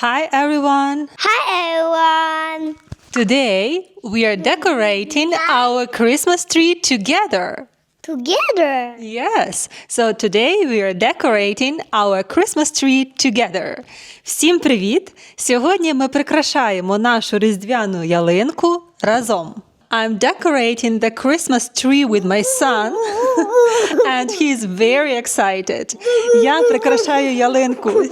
Hi everyone! Hi everyone. Today we are decorating our Christmas tree together. Together. Yes, so today we are decorating our Christmas tree together. Всім привіт! Сьогодні ми прикрашаємо нашу різдвяну ялинку разом. I'm decorating the Christmas tree with my son, and he's very excited. Я прикрашаю ялинку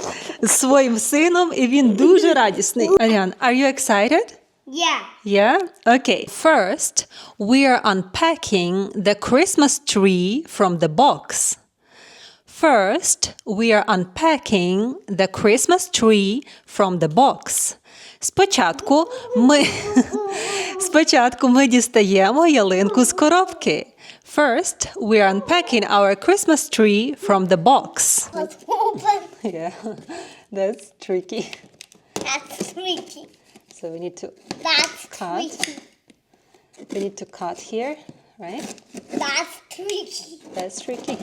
з своїм сином, і він дуже радісний. Аріан, are you excited? Yeah. Yeah? Okay. First, we are unpacking the Christmas tree from the box. First, we are unpacking the Christmas tree from the box. Спочатку ми, спочатку ми дістаємо ялинку з коробки. First, we are unpacking our Christmas tree from the box. Let's open. Yeah, that's tricky. That's tricky. So we need to That's Cut. tricky. we need to cut here, right? That's tricky. That's tricky.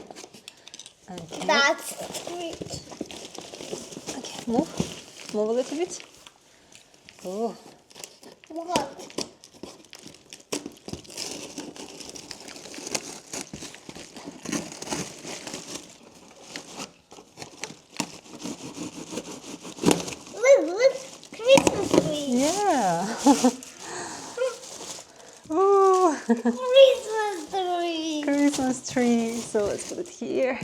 Okay. That's tricky. Okay, move. Move a little bit. Oh, What? Look, look, Christmas tree. yeah. oh, Christmas tree. Christmas tree. So let's put it here.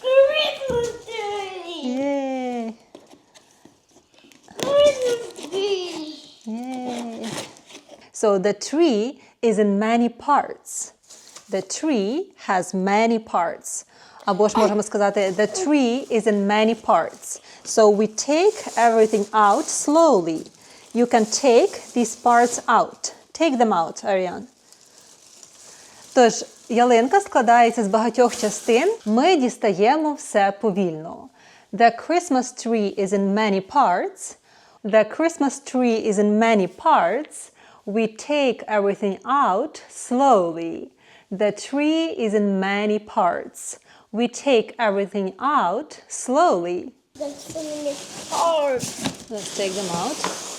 Christmas tree. Yay! Christmas tree. Yay! So the tree is in many parts. The tree has many parts. Або ж можемо сказати, the tree is in many parts. So we take everything out slowly. You can take these parts out. Take them out, Ariane. Тож, ялинка складається з багатьох частин. Ми дістаємо все повільно. The Christmas tree is in many parts. The Christmas tree is in many parts. We take everything out slowly. The tree is in many parts. We take everything out slowly. There's so many parts. Let's take them out.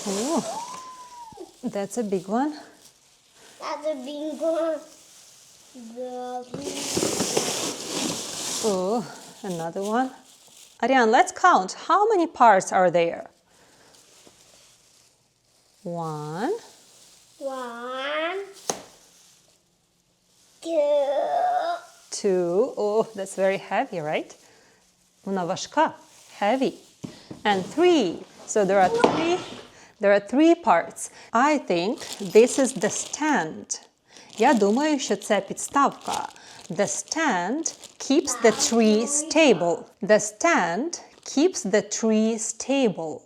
Ooh, that's a big one. That's a big one. Oh, another one. Ariane, let's count. How many parts are there? One, one, two, two. Oh, that's very heavy, right? Вона важка. Heavy. And three. So there are three. There are three parts. I think this is the stand. Я думаю, що це підставка. The stand keeps the tree stable. The stand keeps the tree stable.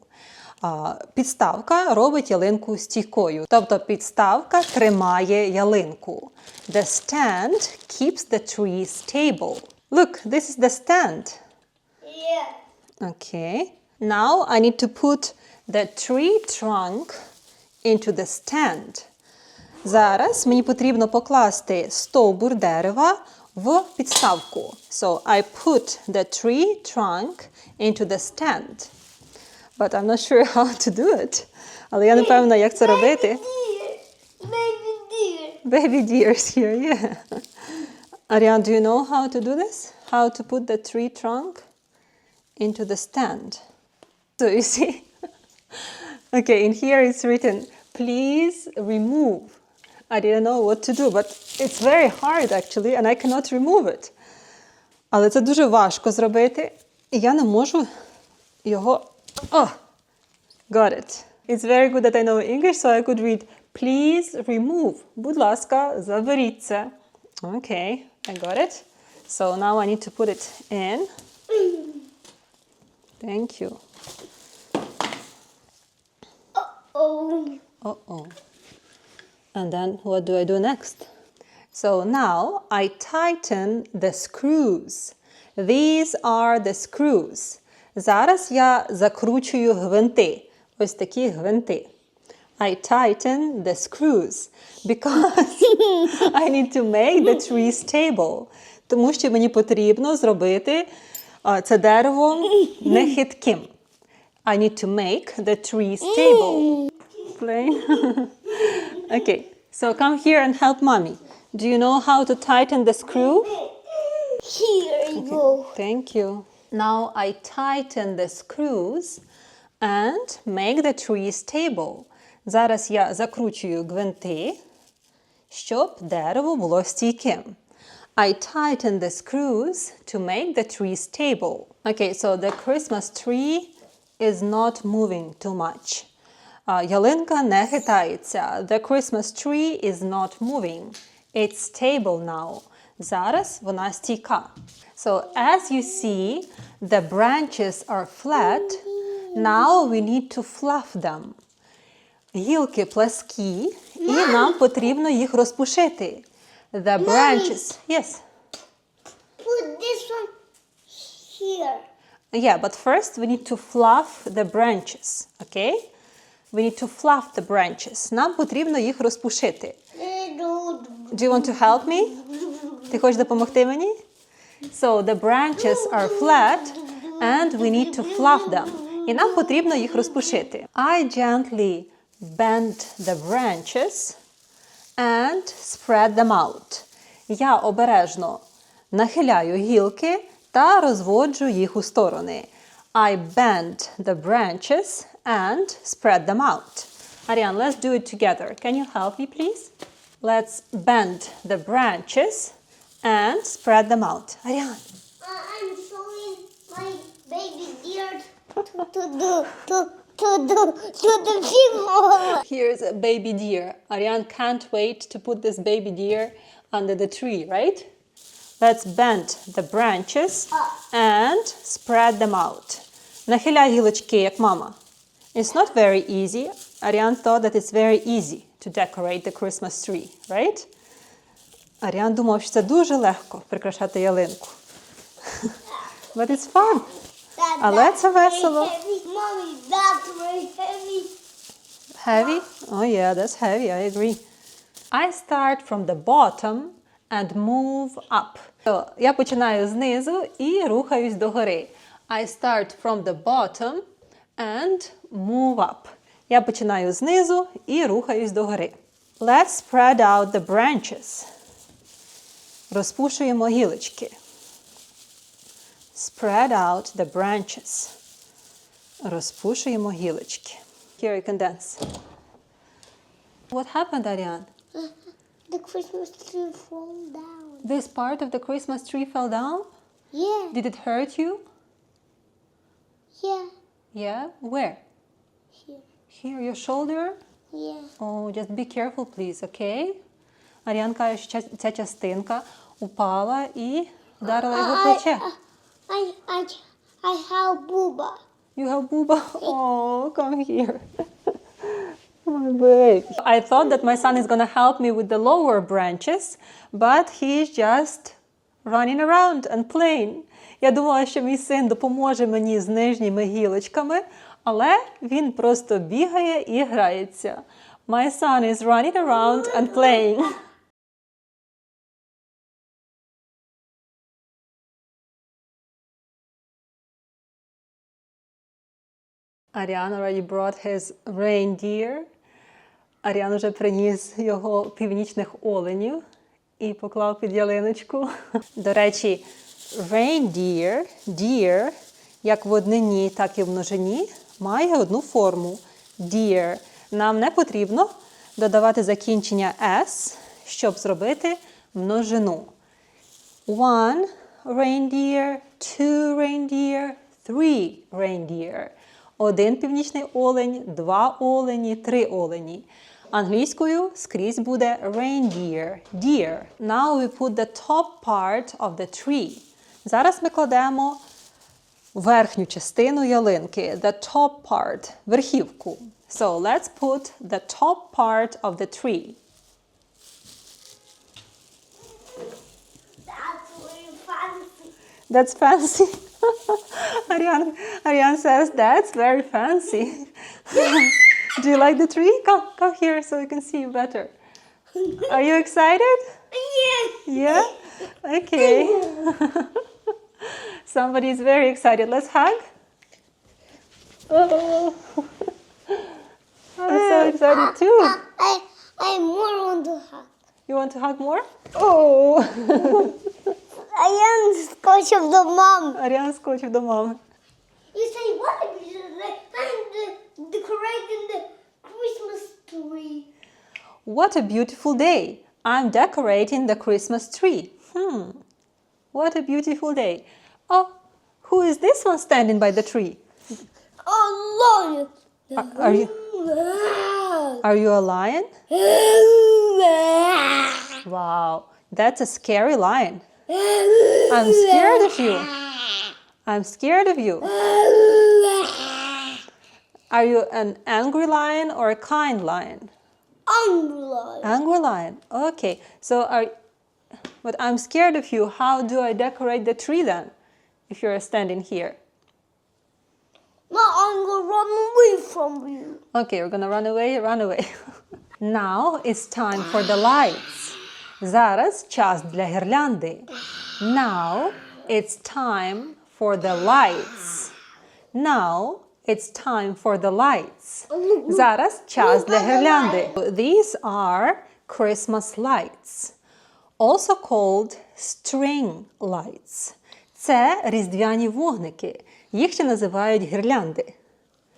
Підставка робить ялинку стійкою. Тобто підставка тримає ялинку. The stand keeps the tree stable. Look, this is the stand. yeah. Okay. Now I need to put the tree trunk into the stand. Зараз мені потрібно покласти стовбур дерева в підставку. So I put the tree trunk into the stand. But I'm not sure how to do it. Але я не певна, як це робити. Deer. Baby deer. Baby deers here, yeah. Ariane, do you know how to do this? How to put the tree trunk into the stand? So you see, okay, in here it's written, please remove. I didn't know what to do, but it's very hard actually, and I cannot remove it. Але це дуже важко зробити, і я не можу його. Oh, got it. It's very good that I know English, so I could read, please remove. Будь ласка, заберіть це. Okay, I got it. So now I need to put it in. Thank you. Oh. Uh oh. And then what do I do next? So now I tighten the screws. These are the screws. Зараз я закручую гвинти. Ось такі гвинти. I tighten the screws because I need to make the tree stable. Тому що мені потрібно зробити це дерево нехитким. I need to make the tree stable. Plain. okay, so come here and help mommy. Do you know how to tighten the screw? Here you go. Thank you. Now I tighten the screws and make the tree stable. Зараз я закручую гвинти, щоб дерево було стійким. I tighten the screws to make the tree stable. Okay, so the Christmas tree is not moving too much. А, ялинка не хитається. The Christmas tree is not moving. It's stable now. Зараз вона стійка. So as you see, the branches are flat. Now we need to fluff them. Гілки пласкі, і нам потрібно їх розпушити. The branches. Yes. Put this one here. Yeah, but first we need to fluff the branches. Okay? We need to fluff the branches. Нам потрібно їх розпушити. Do you want to help me? Ти хочеш допомогти мені? So the branches are flat and we need to fluff them. І нам потрібно їх розпушити. I gently bend the branches and spread them out. Я обережно нахиляю гілки та розводжу їх у сторони. I bend the branches and spread them out. Ariane, let's do it together. Can you help me, please? Let's bend the branches and spread them out. Ariane. I'm showing my baby deer to, to do to to do to the people. Here's a baby deer. Ariane can't wait to put this baby deer under the tree, right? Let's bend the branches and spread them out. Нахиляй гілочки, як мама. It's not very easy. Ariane thought that it's very easy to decorate the Christmas tree, right? Аріан думав, що це дуже легко прикрашати ялинку. But it's fun. Але це весело. heavy. Oh, yeah, that's heavy. I agree. I start from the bottom and move up. Я починаю знизу і рухаюсь догори. I start from the bottom and move up. Я починаю знизу і рухаюсь догори. Let's spread out the branches. Розпушуємо гілочки. Spread out the branches. Розпушуємо гілочки. Here you can dance. What happened, Ariane? The Christmas tree fall down. This part of the Christmas tree fell down? Yeah, Did it hurt you? yeah, Yeah? Where? here, Here, your shoulder? yeah. Oh, just be careful, please, okay? Аріан каже, що ця- частинка упала і вдарила його плече. I, I, I have booba. You have booba? Oh, come here. My baby. I thought that my son is gonna help me with the lower branches, but he's just running around and playing. Я думала, що мій син допоможе мені з нижніми гілочками, але він просто бігає і грається. My son is running around and playing. Аріан already brought his reindeer. Аріан вже приніс його північних оленів і поклав під ялиночку. До речі, reindeer, deer, як в однині, так і в множині, має одну форму deer. Нам не потрібно додавати закінчення s, щоб зробити множину. One reindeer, two reindeer, three reindeer. Один північний олень, два олені, три олені. Англійською скрізь буде reindeer, deer. Now we put the top part of the tree. Зараз ми кладемо верхню частину ялинки, the top part, верхівку. So let's put the top part of the tree. That's fancy. That's fancy. Ariane, Ariane says that's very fancy. Do you like the tree? Come, come here so we can see you better. Are you excited? Yes. Yeah? Okay. Somebody is very excited. Let's hug. Oh. I'm so excited too. I I more want to hug. You want to hug more? Oh. I am скочив до мам. Аріан скочив до мами. You say what? I'm de- decorating the Christmas tree. What a beautiful day. I'm decorating the Christmas tree. Hmm. What a beautiful day. Oh, who is this one standing by the tree? Oh Lord. Are, are you are you a lion? Wow, that's a scary lion. I'm scared of you. I'm scared of you. Are you an angry lion or a kind lion? Unload. Angry lion. Okay. So are but I'm scared of you. How do I decorate the tree then? If you're standing here. No, I'm gonna run away from you. Okay, we're gonna run away, run away. Now it's time for the lights. Зараз час для гірлянди. Now it's time for the lights. Now it's time for the lights. Зараз час для гірлянди. These are Christmas lights, also called string lights. Це різдвяні вогники. Їх ще називають гірлянди.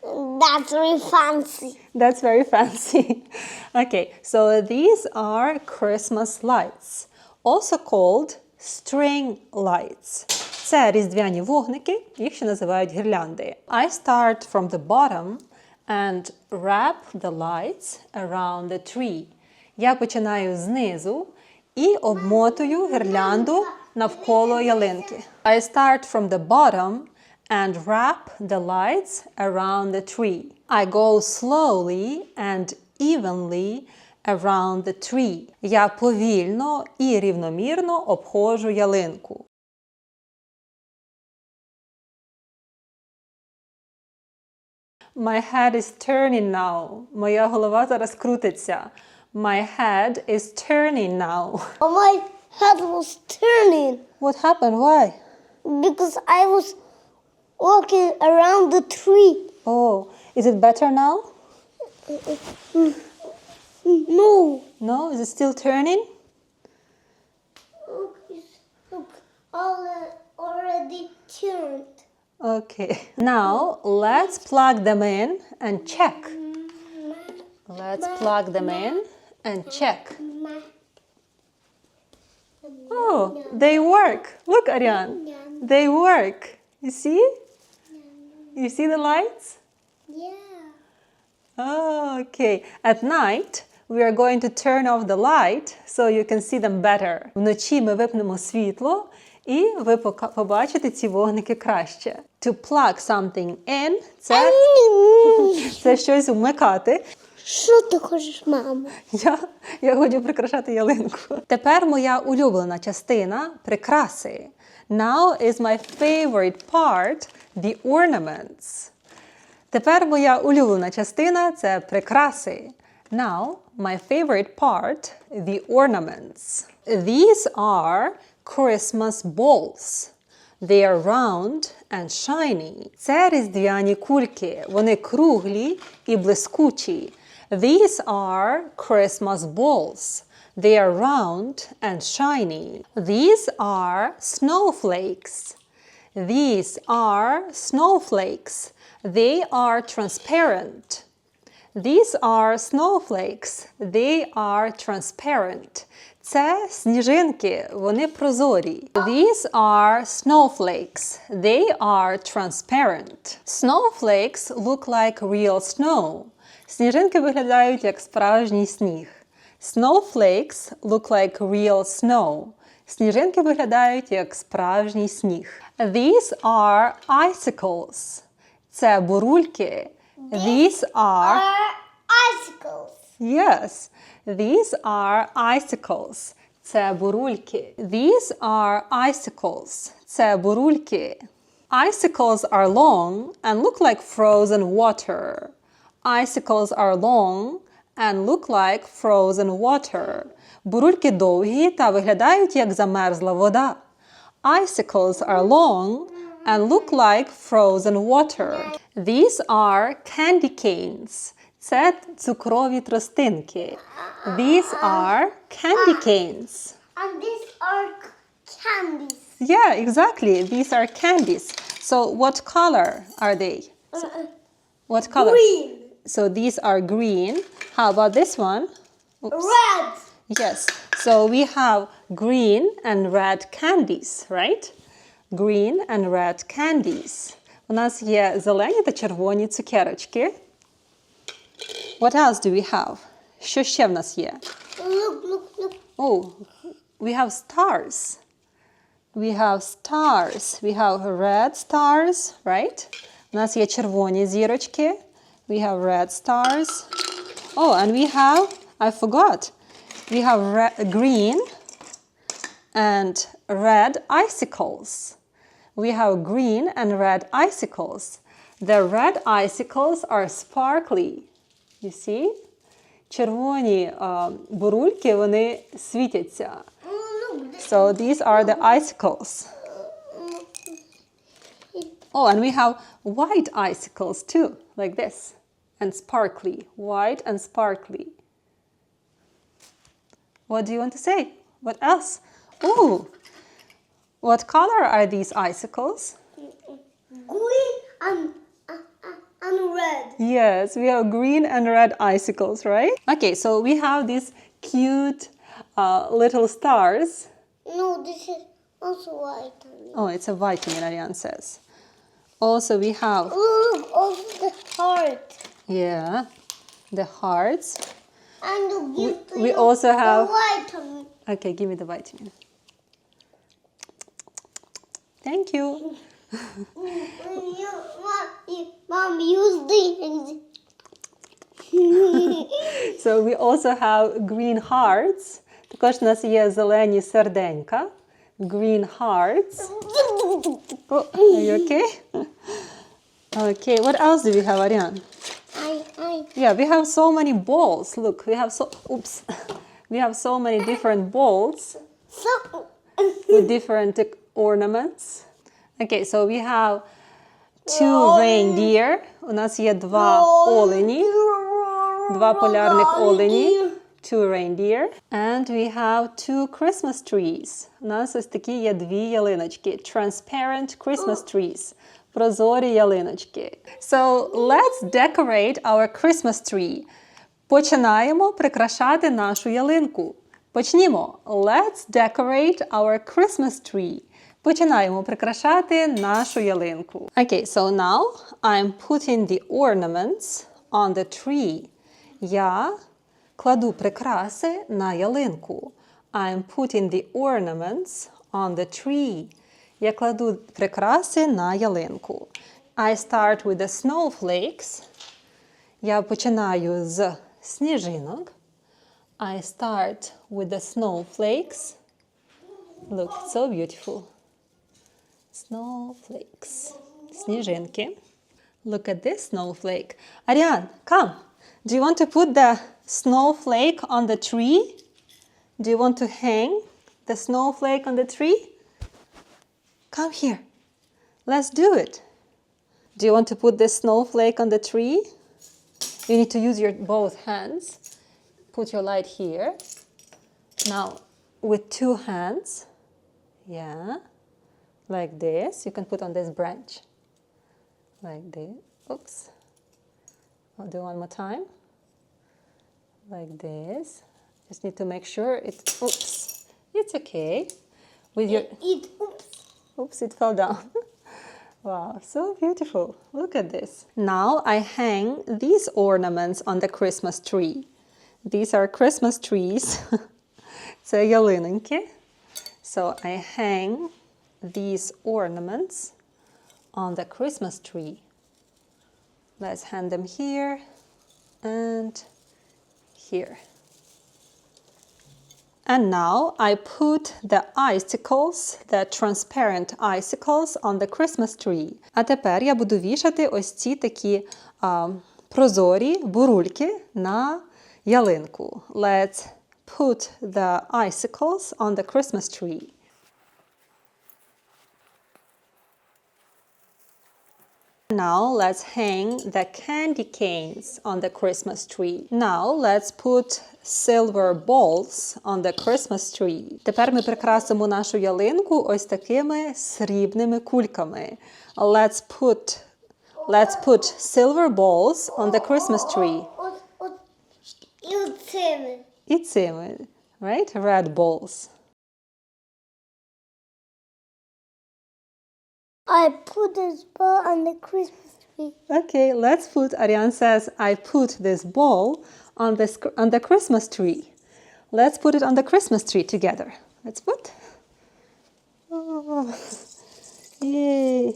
That's really fancy. That's very fancy. okay, so these are Christmas lights, also called string lights. Це різдвяні вогники, їх ще називають гірлянди. I start from the bottom and wrap the lights around the tree. Я починаю знизу і обмотую гірлянду навколо ялинки. I start from the bottom and wrap the lights around the tree. I go slowly and evenly around the tree. Я повільно і рівномірно обходжу ялинку. My head is turning now. Моя голова зараз крутиться. My head is turning now. Oh, my head was turning What happened? Why? because I was walking around the tree. Oh, is it better now? No. No? Is it still turning? Look, it's- look, all uh, already turned. Okay. Now let's plug them in and check. Let's plug them in and check. Oh, they work. Look, Ariane. They work. You see? You see the lights? Yeah. Okay. At night, we are going to turn off the light so you can see them better. Вночі ми випнемо світло і ви побачите ці вогники краще. To plug something in – це, це щось вмикати. Що ти хочеш, мамо? Я, я хочу прикрашати ялинку. Тепер моя улюблена частина прикраси. Now is my favorite part – the ornaments. Тепер моя улюблена частина це прикраси. Now, my favorite part – the ornaments. These are Christmas balls. They are round and shiny. Це різдвяні кульки. Вони круглі і блискучі. These are Christmas balls. They are round and shiny. These are snowflakes. These are snowflakes. They are transparent. These are snowflakes. They are transparent. Це сніжинки, вони прозорі. These are snowflakes. They are transparent. Snowflakes look like real snow. Сніжинки виглядають як справжній сніг. Snowflakes look like real snow. Сніжинки виглядають як справжній сніг. These are icicles. Це бурульки. These are Are icicles. Yes, these are icicles. Це бурульки. These are icicles. Це бурульки. Icicles are long and look like frozen water. Icicles are long and look like frozen water. Бурульки довгі та виглядають як замерзла вода. Icicles are long and look like frozen water. These are candy canes. Це цукрові тростинки. These are candy canes. And these are c- candies. Yeah, exactly. These are candies. So what color are they? Uh, What color? green, So these are green. How about this one? Oops. red, Yes. So we have green and red candies, right? Green and red candies. У нас є зелені та червоні цукерочки. What else do we have? Що ще в нас є? Look, look, look. Oh, we have stars. We have stars. We have red stars, right? У нас є червоні зірочки. We have red stars. Oh, and we have, I forgot, we have re- green and red icicles. We have green and red icicles. The red icicles are sparkly. You see? Червоні а, бурульки, вони світяться. Oh, look. th- So these are the icicles. Oh, and we have white icicles too, like this, and sparkly, white and sparkly. What do you want to say? What else? Oh, what color are these icicles? Green and, uh, uh, and red. Yes, we have green and red icicles, right? Okay, so we have these cute uh, little stars. No, this is also white. Oh, it's a vitamin, Ariane says. Also, we have Oh, look, also the heart. Yeah, the hearts. And to give to we you also have- the vitamin. Okay, give me the vitamin. Thank you. When you, mom, you, mom, use the. So we also have green hearts. Також у нас є зелені серденька. Green hearts. Oh, are you okay? Okay, what else do we have, Ariane? I, I, Yeah, we have so many balls. Look, we have so oops. We have so many different balls so. with different ornaments. Okay, so we have two reindeer. У нас є два олені. Два полярних олені. Two reindeer. And we have two Christmas trees. У нас ось такі є дві ялиночки. Transparent Christmas trees. Прозорі ялиночки. So let's decorate our Christmas tree. Починаємо прикрашати нашу ялинку. Почнімо. Let's decorate our Christmas tree. Починаємо прикрашати нашу ялинку. Okay, so now I'm putting the ornaments on the tree. Я кладу прикраси на ялинку. I'm putting the ornaments on the tree. Я кладу прикраси на ялинку. I start with the snowflakes. Я починаю з сніжинок. I start with the snowflakes. Look, so beautiful. Snowflakes. Сніжинки. Look at this snowflake. Ariane, come. Do you want to put the snowflake on the tree? Do you want to hang the snowflake on the tree? Come here. Let's do it. Do you want to put this snowflake on the tree? You need to use your both hands. Put your light here. Now, with two hands, yeah, like this, you can put on this branch. Like this. Oops. I'll do one more time. Like this. Just need to make sure it. Oops. It's okay. With your. It, oops. Oops, it fell down. wow, so beautiful. Look at this. Now I hang these ornaments on the Christmas tree. These are Christmas trees. Це ялиноньки. So I hang these ornaments on the Christmas tree. Let's hang them here and here. And now I put the icicles, the transparent icicles on the Christmas tree. А тепер я буду вішати ось ці такі а, прозорі бурульки на ялинку. Let's put the icicles on the Christmas tree. Now let's hang the candy canes on the Christmas tree. Now let's put silver balls on the Christmas tree. Тепер ми прикрасимо нашу ялинку ось такими срібними кульками. Let's put Let's put silver balls on the Christmas tree. От, от, і оцими. І цими, right? Red balls. I put this ball on the Christmas tree. Okay, let's put. Ariane says, "I put this ball on this on the Christmas tree." Let's put it on the Christmas tree together. Let's put. Oh, yay!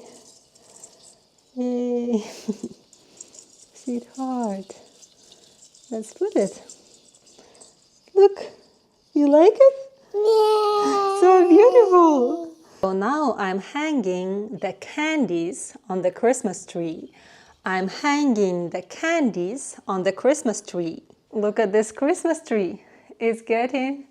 Yay! Sweetheart. Let's put it. Look, you like it? Yeah. So beautiful. So now I'm hanging the candies on the Christmas tree. I'm hanging the candies on the Christmas tree. Look at this Christmas tree. It's getting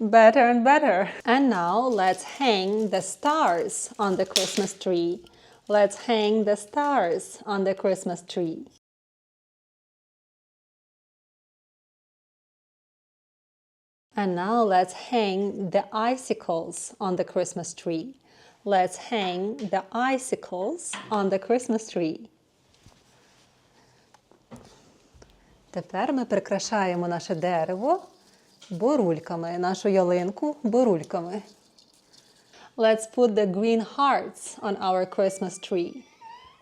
better and better. And now let's hang the stars on the Christmas tree. Let's hang the stars on the Christmas tree. And now let's hang the icicles on the Christmas tree. Let's hang the icicles on the Christmas tree. Тепер ми прикрашаємо наше дерево борульками, нашу ялинку борульками. Let's put the green hearts on our Christmas tree.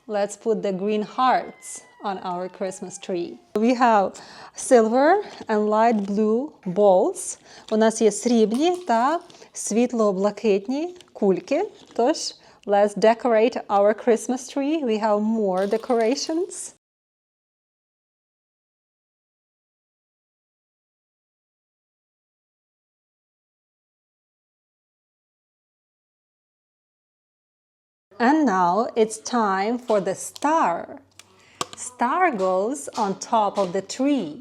Let's put the green hearts on our Christmas tree. We have silver and light blue balls. У нас є срібні та світло-блакитні кульки. Тож, let's decorate our Christmas tree. We have more decorations. And now it's time for the star. Star goes on top of the tree.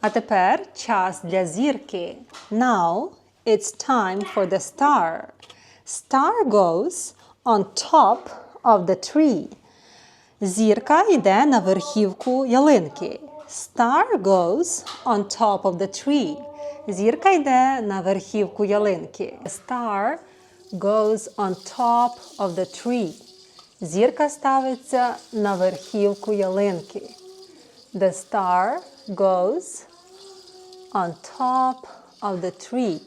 А тепер час для зірки. Now it's time for the star. Star goes on top of the tree. Зірка йде на верхівку ялинки. Star goes on top of the tree. Зірка йде на верхівку ялинки. Star goes on top of the tree. Зірка ставиться на верхівку ялинки. The star goes on top of the tree.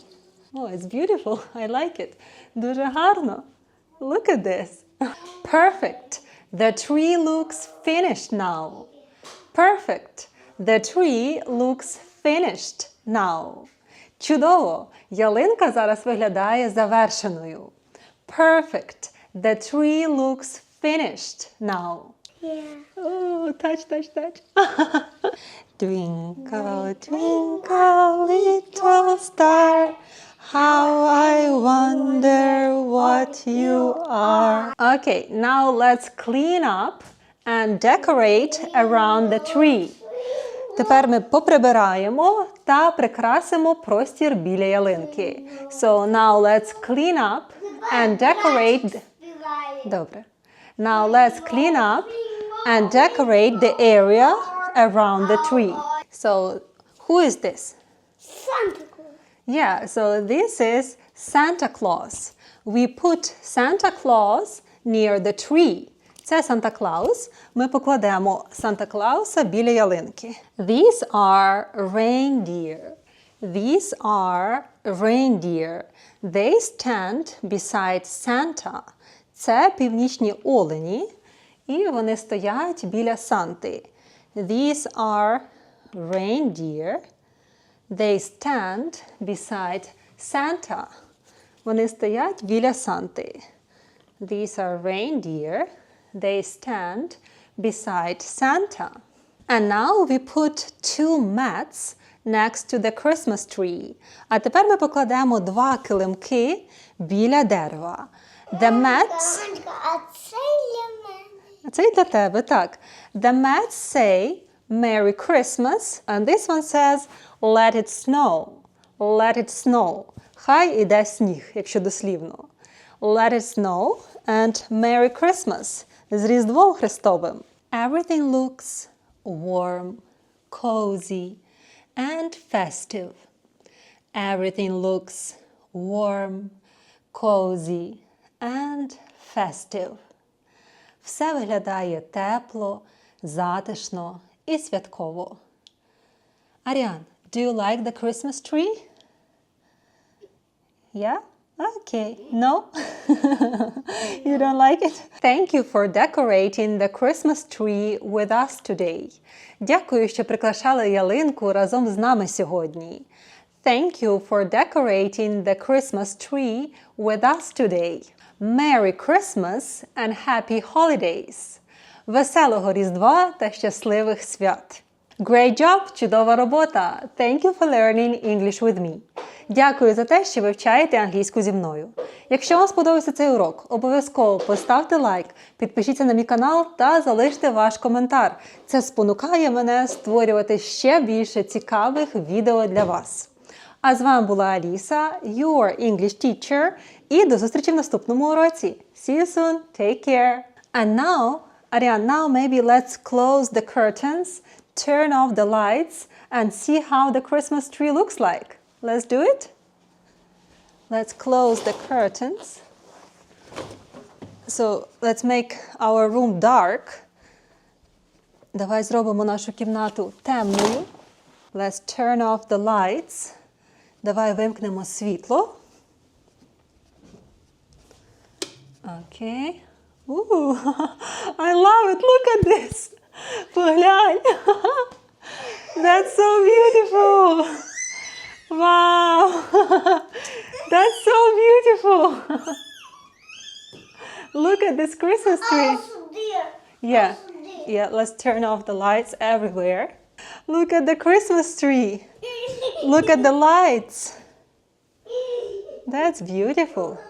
Oh, it's beautiful. I like it. Дуже гарно. Look at this. Perfect. The tree looks finished now. Perfect. The tree looks finished now. Чудово! Ялинка зараз виглядає завершеною. Perfect. The tree looks finished now. Yeah. Oh, touch, touch, touch. twinkle, twinkle, little star, how I wonder what you are. Okay, now let's clean up and decorate around the tree. Тепер ми поприбираємо та прикрасимо простір біля ялинки. So now let's clean up and decorate. Співає. Добре. Now let's clean up and decorate the area around the tree. So, who is this? Санта Клаус. Yeah, so this is Santa Claus. We put Santa Claus near the tree. Це Санта Клаус. Ми покладемо Санта Клауса біля ялинки. These are reindeer. These are reindeer. They stand beside Santa. Це північні олені, і вони стоять біля Санти. These are reindeer. They stand beside Santa. Вони стоять біля Санти. These are reindeer. They stand beside Santa. And now we put two mats next to the Christmas tree. А тепер ми покладемо два килимки біля дерева. The mats Ганька, а це для мене. це й для тебе, так. The mats say Merry Christmas, and this one says Let it snow. Let it snow. Хай іде сніг, якщо дослівно. Let it snow and Merry Christmas. З Різдвом Христовим. Everything looks warm, cozy, and festive. Everything looks warm, cozy, and festive. Все виглядає тепло, затишно і святково. Аріан, do you like the Christmas tree? Yeah? Okay. No? you don't like it? Thank you for decorating the Christmas tree with us today. Дякую, що прикрашали ялинку разом з нами сьогодні. Thank you for decorating the Christmas tree with us today. Merry Christmas and happy holidays! Веселого Різдва та щасливих свят! Great job! Чудова робота! Thank you for learning English with me. Дякую за те, що вивчаєте англійську зі мною. Якщо вам сподобався цей урок, обов'язково поставте лайк, підпишіться на мій канал та залиште ваш коментар. Це спонукає мене створювати ще більше цікавих відео для вас. А з вами була Аліса, your English teacher, і до зустрічі в наступному уроці. See you soon, take care. And now, Ariane, now maybe let's close the curtains, turn off the lights, and see how the Christmas tree looks like. Let's do it. Let's close the curtains. So let's make our room dark. Давай зробимо нашу кімнату темною. Let's turn off the lights. Давай вимкнемо світло. Окей. Ooh, I love it. Look at this. Поглянь. That's so beautiful. Wow. That's so beautiful. Look at this Christmas tree. Also there. Yeah. Also there. Yeah, let's turn off the lights everywhere. Look at the Christmas tree. Look at the lights. That's beautiful.